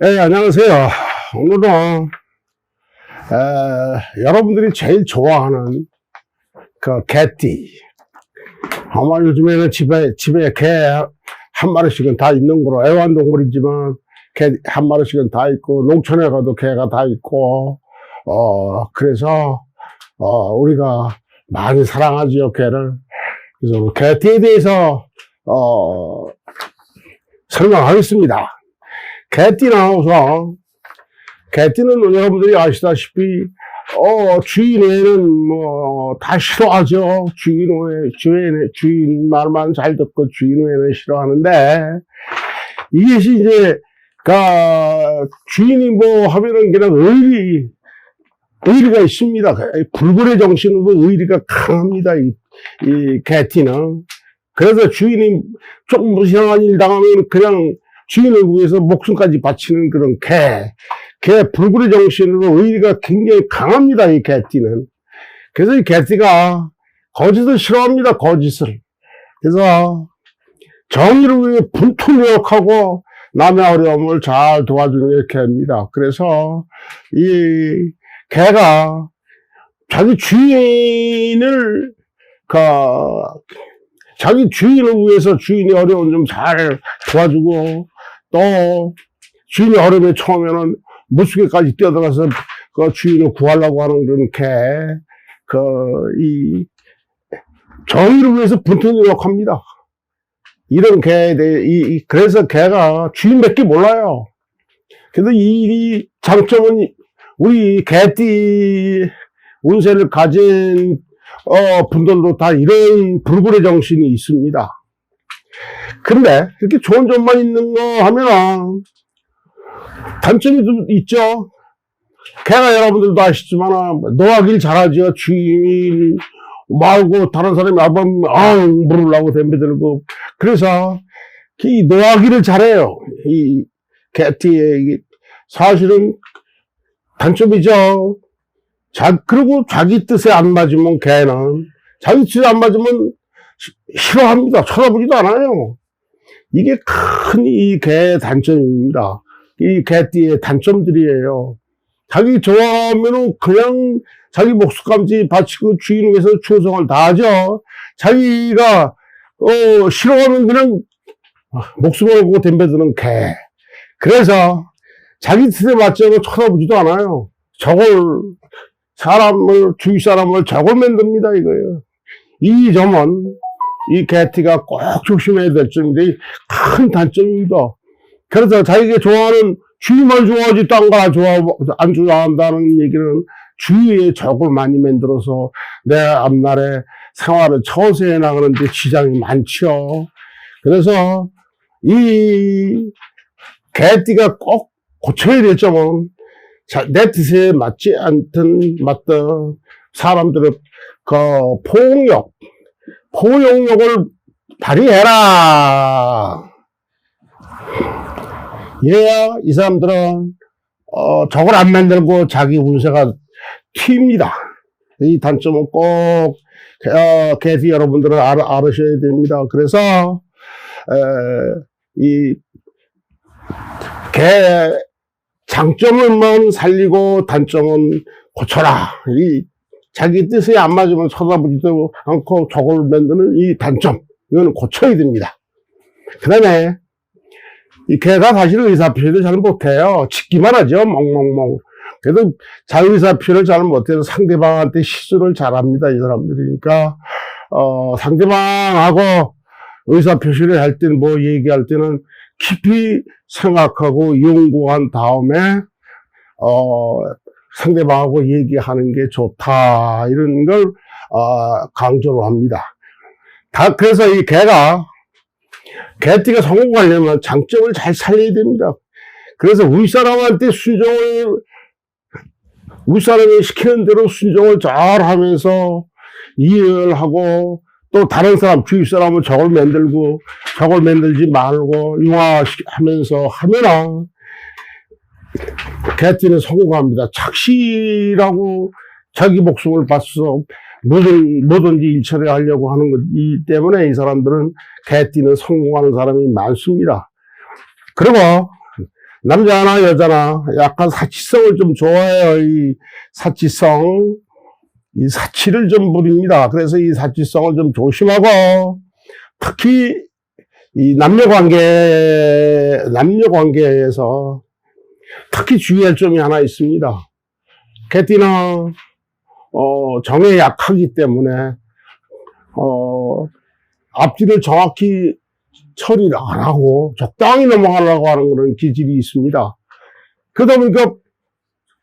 네, 안녕하세요. 오늘은, 에, 여러분들이 제일 좋아하는 그 개띠. 아마 요즘에는 집에, 집에 개 한 마리씩은 다 있는 거로 애완동물이지만 개 한 마리씩은 다 있고, 농촌에 가도 개가 다 있고, 어, 그래서, 어, 우리가 많이 사랑하지요, 개를. 그래서 개띠에 대해서, 어, 설명하겠습니다. 우선, 개띠는 여러분들이 아시다시피, 어, 주인에는 뭐, 다 싫어하죠. 주인 외, 주인, 주인 말만 잘 듣고 주인 외는 싫어하는데, 이것이 이제, 그, 주인이 뭐 하면은 그냥 의리, 의리가 있습니다. 불굴의 정신으로 의리가 강합니다. 이, 이 개띠는. 그래서 주인이 조금 무시한 일 당하면 그냥 주인을 위해서 목숨까지 바치는 그런 개. 개 불굴의 정신으로 의리가 굉장히 강합니다, 이 개띠는. 그래서 이 개띠가 거짓을 싫어합니다, 거짓을. 그래서 정의를 위해 분투 노력하고 남의 어려움을 잘 도와주는 게 개입니다. 그래서 이 개가 자기 주인을 그 자기 주인을 위해서 주인이 어려운 좀 잘 도와주고 또 주인이 어려움에 처음에는 무수개까지 뛰어들어가서 그 주인을 구하려고 하는 그런 개, 그, 이, 정의를 위해서 분투 노력합니다. 이런 개에 대해, 이, 이- 그래서 개가 주인 몇개 몰라요. 그래서 이, 이 장점은 우리 개띠 운세를 가진 어, 분들도 다 이런 불굴의 정신이 있습니다. 근데 이렇게 좋은 점만 있는 거 하면은 단점이 좀 있죠. 걔가 여러분들도 아시지만 노하기를 잘하죠. 주인 말고 다른 사람이 와보면 앙 물으려고 덤벼들고 그래서 이 노하기를 잘해요. 이 개띠의 사실은 단점이죠. 자, 그리고 자기 뜻에 안 맞으면 걔는 자기 뜻에 안 맞으면 시- 싫어합니다. 쳐다보지도 않아요. 이게 큰 이 개의 단점입니다. 이 개띠의 단점들이에요. 자기 좋아하면은 그냥 자기 목숨까지 바치고 주인 위해서 충성을 다하죠. 자기가 어 싫어하면 그냥 목숨을 걸고 덤벼드는 개. 그래서 자기 맞지 않고 쳐다보지도 않아요. 저걸 사람을 주위 사람을 저걸 만듭니다 이거예요. 이 점은 이 개띠가 꼭 조심해야 될 점인데 큰 단점입니다. 그래서 자기가 좋아하는 주위만 좋아하지 딴거안 좋아 안 좋아한다는 얘기는 주위에 적을 많이 만들어서 내 앞날에 생활을 처세해 나가는데 지장이 많죠. 그래서 이 개띠가 꼭 고쳐야 될 점은 자, 내 뜻에 맞지 않든 맞든 사람들의 그 포용력, 포용력을 발휘해라. 이래야 이 사람들은 어, 적을 안 만들고 자기 운세가 튑니다. 이 단점은 꼭 어, 개티 여러분들은 알, 아셔야 됩니다. 그래서 에, 이 개, 장점을만 살리고 단점은 고쳐라. 이 자기 뜻에 안 맞으면 쳐다보지도 않고 적을 만드는 이 단점. 이거는 고쳐야 됩니다. 그 다음에 이 개가 사실 의사표시를 잘 못해요. 짓기만 하죠. 멍멍멍. 그래도 자의사표를 잘 못해서 상대방한테 실수를 잘합니다. 이 사람들이. 그러니까 어, 상대방하고 의사 표시를 할 때는 뭐 얘기할 때는 깊이 생각하고 연구한 다음에 어, 상대방하고 얘기하는 게 좋다 이런 걸 어, 강조를 합니다. 다 그래서 이 개가 개띠가 성공하려면 장점을 잘 살려야 됩니다. 그래서 윗사람한테 순종을 윗사람이 시키는 대로 순종을 잘 하면서 이해를 하고 또 다른 사람 주위 사람은 저걸 만들고 저걸 만들지 말고 융화하면서 하면은 개띠는 성공합니다. 착실하고 자기 목숨을 바쳐서 뭐든, 뭐든지 일처리 하려고 하는 것이기 때문에 이 사람들은 개띠는 성공하는 사람이 많습니다. 그리고 남자나 여자나 약간 사치성을 좀 좋아해요. 이 사치성. 이 사치를 좀 부립니다. 그래서 이 사치성을 좀 조심하고, 특히 이 남녀 관계, 남녀 관계에서 특히 주의할 점이 하나 있습니다. 개띠는, 어, 정에 약하기 때문에, 어, 앞뒤를 정확히 처리를 안 하고 적당히 넘어가려고 하는 그런 기질이 있습니다. 그러다 보니까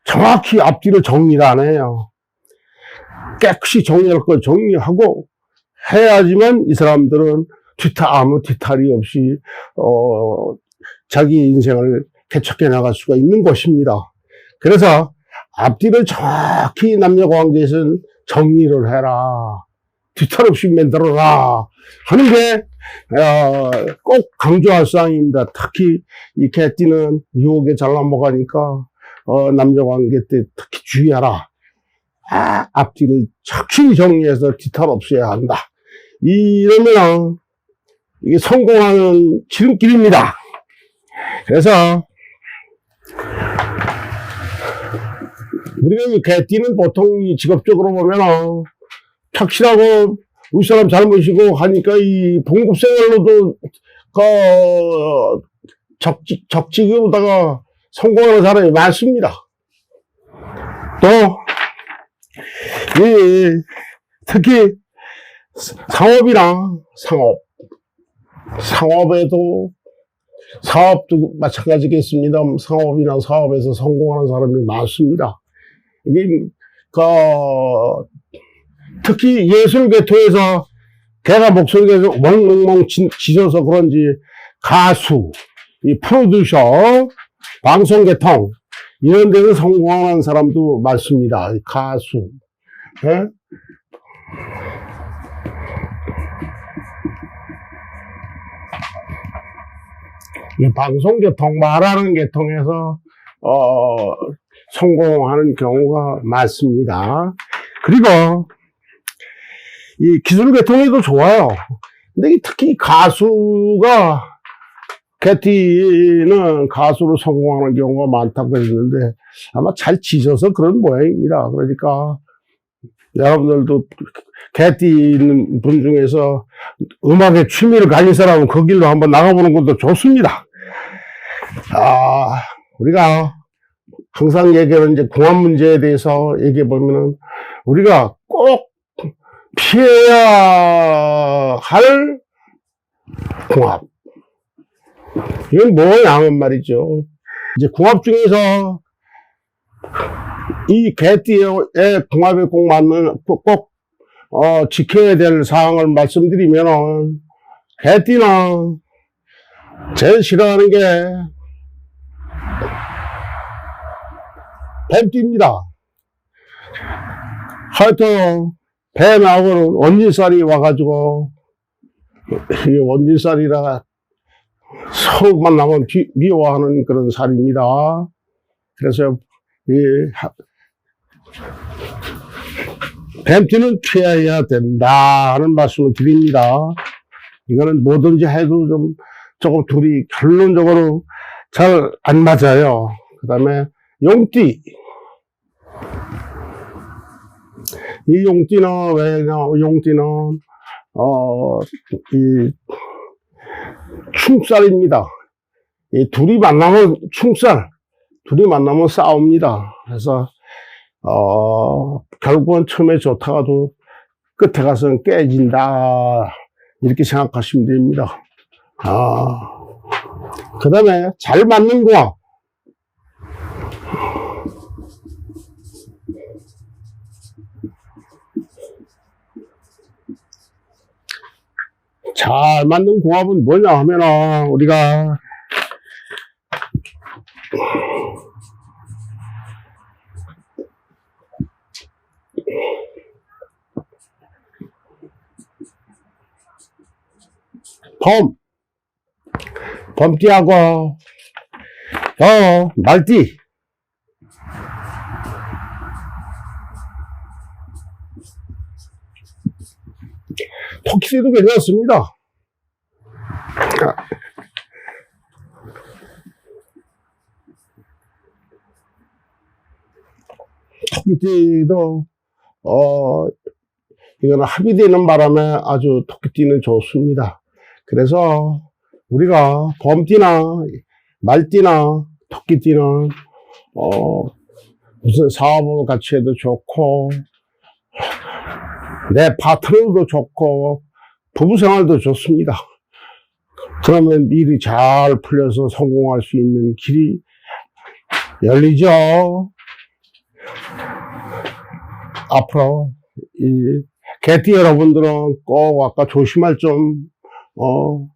정확히 앞뒤를 정리를 안 해요. 깨끗이 정리할 걸 정리하고 해야지만 이 사람들은 뒤탈, 아무 뒤탈이 없이, 어, 자기 인생을 개척해 나갈 수가 있는 것입니다. 그래서 앞뒤를 정확히 남녀 관계에서는 정리를 해라. 뒤탈 없이 만들어라. 하는 게, 어, 꼭 강조할 사항입니다. 특히 이 개띠는 유혹에 잘 넘어가니까, 어, 남녀 관계 때 특히 주의하라. 아, 앞뒤를 착실히 정리해서 뒤탈 없어야 한다. 이러면 이게 성공하는 지름길입니다. 그래서 우리가 이 개띠는 보통 이 직업적으로 보면 착실하고 우리 사람 잘 모시고 하니까 이 봉급생활로도 그 적직, 적직으로다가 성공하는 사람이 많습니다. 또 이, 특히 상업이랑 상업, 상업에도 사업도 마찬가지겠습니다. 상업이나 사업에서 성공하는 사람이 많습니다. 이게 그 특히 예술 계통에서 걔가 목소리가 멍멍멍 지져서 그런지 가수, 이 프로듀서, 방송 계통 이런 데서 성공하는 사람도 많습니다. 가수. 예? 이 방송 계통, 말하는 계통에서, 어, 성공하는 경우가 많습니다. 그리고, 이 기술 계통에도 좋아요. 근데 이 특히 가수가, 개티는 가수로 성공하는 경우가 많다고 했는데, 아마 잘 지져서 그런 모양입니다. 그러니까, 여러분들도 개띠 있는 분 중에서 음악에 취미를 가진 사람은 그 길로 한번 나가보는 것도 좋습니다. 아, 우리가 항상 얘기하는 이제 공합 문제에 대해서 얘기해 보면은 우리가 꼭 피해야 할 궁합. 이건 뭐냐면 말이죠. 이제 궁합 중에서 이 개띠의 궁합에 꼭 맞는, 꼭, 꼭 어, 지켜야 될 사항을 말씀드리면은, 개띠는 제일 싫어하는 게 뱀띠입니다. 하여튼, 뱀하고는 원진살이 와가지고, 이 원진살이라 서로 만나면 비, 미워하는 그런 살입니다. 그래서, 이, 뱀띠는 피해야 된다 하는 말씀을 드립니다. 이거는 뭐든지 해도 좀 조금 둘이 결론적으로 잘 안 맞아요. 그 다음에 용띠. 이 용띠는 왜냐, 용띠는, 어, 이, 충살입니다. 이 둘이 만나면 충살, 둘이 만나면 싸웁니다. 그래서, 어, 결국은 처음에 좋다가도 끝에 가서는 깨진다. 이렇게 생각하시면 됩니다. 아, 그 다음에 잘 맞는 거. 잘 맞는 궁합은 뭐냐 하면은 우리가 범 범띠하고 어 말띠 터키도 괜찮습니다. 토끼띠도 어 이거는 합의되는 바람에 아주 토끼띠는 좋습니다. 그래서 우리가 범띠나 말띠나 토끼띠는 어 무슨 사업을 같이 해도 좋고 내 파트너도 좋고, 부부 생활도 좋습니다. 그러면 일이 잘 풀려서 성공할 수 있는 길이 열리죠. 앞으로 이 개띠 여러분들은 꼭 아까 조심할 점, 어,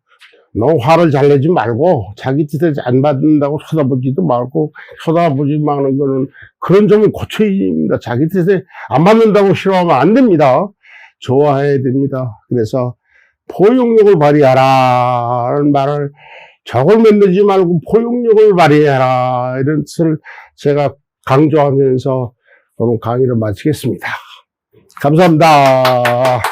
너무 화를 잘 내지 말고 자기 뜻에 안 받는다고 쳐다보지도 말고 쳐다보지 마는 거는 그런 점은 고쳐야 됩니다. 자기 뜻에 안 받는다고 싫어하면 안 됩니다. 좋아해야 됩니다. 그래서 포용력을 발휘하라 하는 말을 적을 만들지 말고 포용력을 발휘해라 이런 뜻을 제가 강조하면서 오늘 강의를 마치겠습니다. 감사합니다.